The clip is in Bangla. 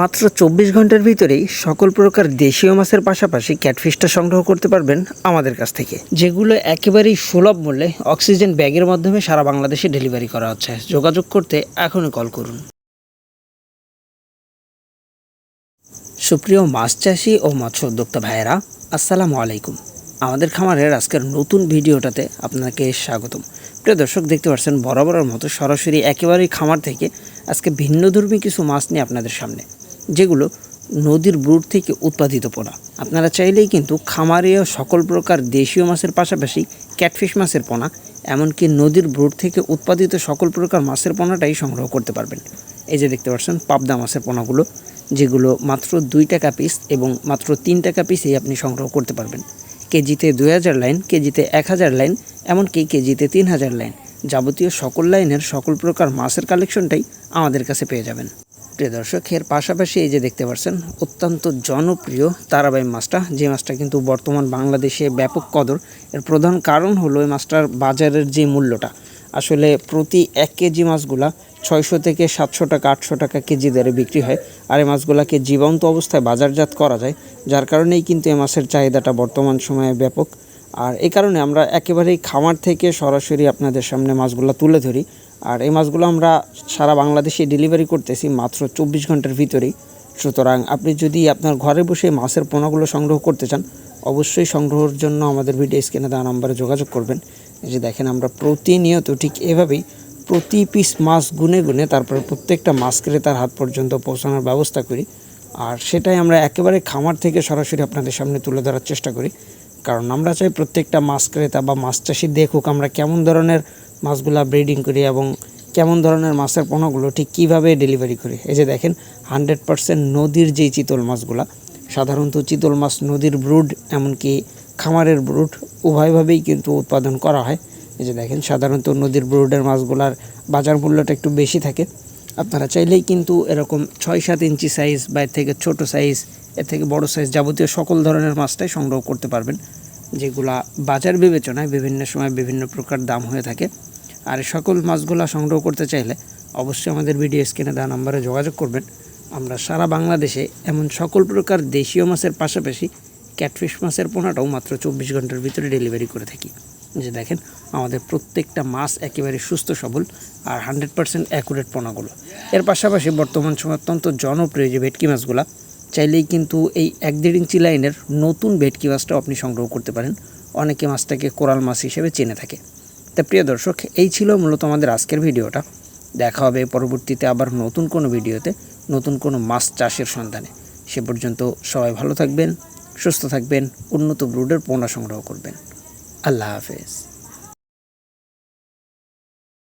মাত্র চব্বিশ ঘণ্টার ভিতরেই সকল প্রকার দেশীয় মাছের পাশাপাশি ক্যাটফিশটা সংগ্রহ করতে পারবেন আমাদের কাছ থেকে। যেগুলো একেবারেই সুলভ মূল্যে অক্সিজেন ব্যাগের মাধ্যমে সারা বাংলাদেশে ডেলিভারি করা হচ্ছে। যোগাযোগ করতে এখনই কল করুন। সুপ্রিয় মাছ চাষি ও মৎস্য উদ্যোক্তা ভাইয়েরা, আসসালামু আলাইকুম। আমাদের খামারের আজকের নতুন ভিডিওটাতে আপনাকে স্বাগতম। প্রিয় দর্শক, দেখতে পাচ্ছেন বরাবরের মতো সরাসরি একেবারেই খামার থেকে আজকে ভিন্নধর্মী কিছু মাছ নিয়ে আপনাদের সামনে। যেগুলো নদীর ব্রুড থেকে উৎপাদিত পোনা। আপনারা চাইলেই কিন্তু খামারেও সকল প্রকার দেশীয় মাছের পাশাপাশি ক্যাটফিশ মাছের পোনা, এমনকি নদীর ব্রুড থেকে উৎপাদিত সকল প্রকার মাছের পোনাটাই সংগ্রহ করতে পারবেন। এই যে দেখতে পাচ্ছেন, পাবদা মাছের পোনাগুলো, যেগুলো মাত্র দুই টাকা পিস এবং মাত্র তিন টাকা পিসেই আপনি সংগ্রহ করতে পারবেন। কেজিতে দুই হাজার লাইন, কেজিতে এক হাজার লাইন, এমনকি কেজিতে তিন হাজার লাইন। যাবতীয় সকল লাইনের সকল প্রকার মাছের কালেকশনটাই আমাদের কাছে পেয়ে যাবেন। প্রিয় দর্শক, এর পাশাপাশি এই যে দেখতে পাচ্ছেন, অত্যন্ত জনপ্রিয় তারাবাই মাছটা, যে মাছটা কিন্তু বর্তমান বাংলাদেশে ব্যাপক কদর। এর প্রধান কারণ হলো এই মাছটার বাজারের যে মূল্যটা। আসলে প্রতি এক কেজি মাছগুলা ছয়শো থেকে সাতশো টাকা, আটশো টাকা কেজি দরে বিক্রি হয়। আর এই মাছগুলাকে জীবন্ত অবস্থায় বাজারজাত করা যায়, যার কারণেই কিন্তু এই মাছের চাহিদাটা বর্তমান সময়ে ব্যাপক। আর এই কারণে আমরা একেবারেই খামার থেকে সরাসরি আপনাদের সামনে মাছগুলো তুলে ধরি। আর এই মাছগুলো আমরা সারা বাংলাদেশে ডেলিভারি করতেছি মাত্র চব্বিশ ঘণ্টার ভিতরেই। সুতরাং আপনি যদি আপনার ঘরে বসে মাছের পোনাগুলো সংগ্রহ করতে চান, অবশ্যই সংগ্রহের জন্য আমাদের ভিডিও স্ক্রিনে দেওয়া নাম্বারে যোগাযোগ করবেন। যে দেখেন আমরা প্রতিনিয়ত ঠিক এভাবেই প্রতি পিস মাছ গুনে গুনে তারপরে প্রত্যেকটা মাছ ক্রেতার হাত পর্যন্ত পৌঁছানোর ব্যবস্থা করি। আর সেটাই আমরা একেবারে খামার থেকে সরাসরি আপনাদের সামনে তুলে ধরার চেষ্টা করি। কারণ আমরা চাই প্রত্যেকটা মাছ ক্রেতা বা মাছ চাষি দেখুক আমরা কেমন ধরনের মাছগুলা ব্রিডিং করি এবং কেমন ধরনের মাছের পণ্যগুলো ঠিক কীভাবে ডেলিভারি করি? এই যে দেখেন হান্ড্রেড পারসেন্ট নদীর যেই চিতল মাছগুলা, সাধারণত চিতল মাছ নদীর ব্রুড এমনকি খামারের ব্রুড উভয়ভাবেই কিন্তু উৎপাদন করা হয়। এই যে দেখেন, সাধারণত নদীর ব্রুডের মাছগুলার বাজার মূল্যটা একটু বেশি থাকে। আপনারা চাইলেই কিন্তু এরকম ছয় সাত ইঞ্চি সাইজ বা এর থেকে ছোট সাইজ এর থেকে বড় সাইজ যাবতীয় সকল ধরনের মাছটাই সংগ্রহ করতে পারবেন। যেগুলা বাজার বিবেচনায় বিভিন্ন সময় বিভিন্ন প্রকার দাম হয়ে থাকে। আর সকল মাছগুলা সংগ্রহ করতে চাইলে অবশ্যই আমাদের ভিডিও স্ক্রিনে দেওয়া নাম্বারে যোগাযোগ করবেন। আমরা সারা বাংলাদেশে এমন সকল প্রকার দেশীয় মাছের পাশাপাশি ক্যাটফিশ মাছের পোনাটাও মাত্র চব্বিশ ঘণ্টার ভিতরে ডেলিভারি করে থাকি। যে দেখেন, আমাদের প্রত্যেকটা মাছ একেবারে সুস্থ, সবল আর হান্ড্রেড পার্সেন্ট অ্যাকুরেট পোনাগুলো। এর পাশাপাশি বর্তমান সময় অত্যন্ত জনপ্রিয় যে ভেটকি মাছগুলা চাইলেই কিন্তু এই এক দেড় ইঞ্চি লাইনের নতুন ভেটকি মাছটাও আপনি সংগ্রহ করতে পারেন। অনেকে মাছটাকে কোরাল মাছ হিসেবে চেনে থাকে। তা প্রিয় দর্শক, এই ছিল মূলত আমাদের আজকের ভিডিওটা। দেখা হবে পরবর্তীতে আবার নতুন কোনো ভিডিওতে, নতুন কোনো মাছ চাষের সন্ধানে। সে পর্যন্ত সবাই ভালো থাকবেন, সুস্থ থাকবেন, উন্নত ব্রুডের পোনা সংগ্রহ করবেন। আল্লাহ হাফেজ।